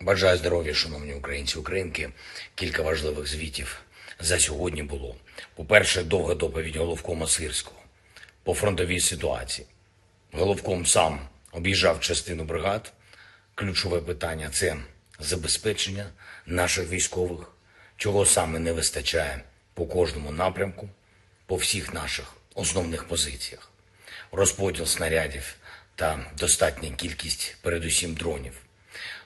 Бажаю здоров'я, шановні українці, українки. Кілька важливих звітів за сьогодні було. По-перше, довга доповідь головкома Сирського по фронтовій ситуації. Головком сам об'їжджав частину бригад. Ключове питання це забезпечення наших військових, чого саме не вистачає по кожному напрямку, по всіх наших основних позиціях. Розподіл снарядів та достатня кількість, передусім, дронів.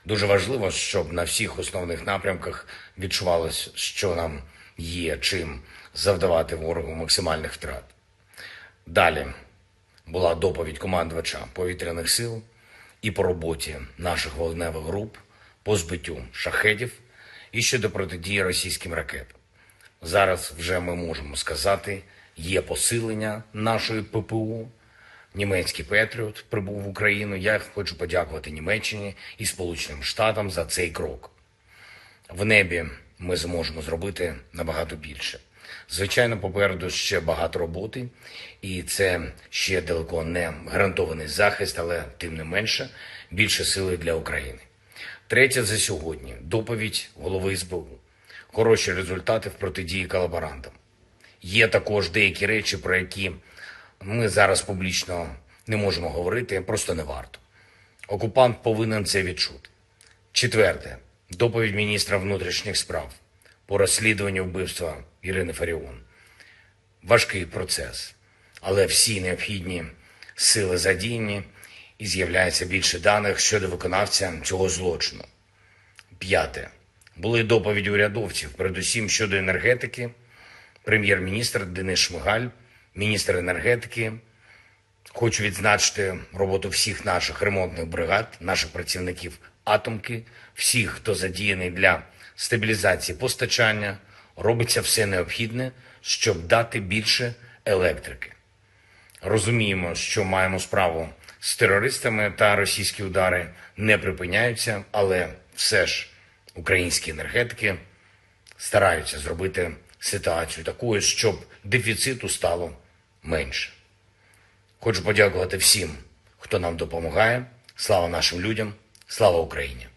Дуже важливо, щоб на всіх основних напрямках відчувалось, що нам є чим завдавати ворогу максимальних втрат. Далі була доповідь командувача повітряних сил і по роботі наших вогневих груп по збиттю шахедів і щодо протидії російським ракетам. Зараз вже ми можемо сказати, є посилення нашої ППУ. Німецький Петріот прибув в Україну. Я хочу подякувати Німеччині і Сполученим Штатам за цей крок. В небі ми зможемо зробити набагато більше. Звичайно, попереду ще багато роботи, і це ще далеко не гарантований захист, але тим не менше більше сили для України. Третє за сьогодні доповідь голови СБУ. Хороші результати в протидії колаборантам. Є також деякі речі, про які ми зараз публічно не можемо говорити, просто не варто. Окупант повинен це відчути. Четверте. Доповідь міністра внутрішніх справ по розслідуванню вбивства Ірини Фаріон. Важкий процес, але всі необхідні сили задіяні і з'являється більше даних щодо виконавця цього злочину. П'яте. Були доповіді урядовців, передусім щодо енергетики. Прем'єр-міністр Денис Шмигаль, міністр енергетики. Хочу відзначити роботу всіх наших ремонтних бригад, наших працівників атомки, всіх, хто задіяний для стабілізації постачання, робиться все необхідне, щоб дати більше електрики. Розуміємо, що маємо справу з терористами та російські удари не припиняються, але все ж українські енергетики стараються зробити ситуацію такою, щоб дефіциту стало менше. Хочу подякувати всім, хто нам допомагає. Слава нашим людям, слава Україні!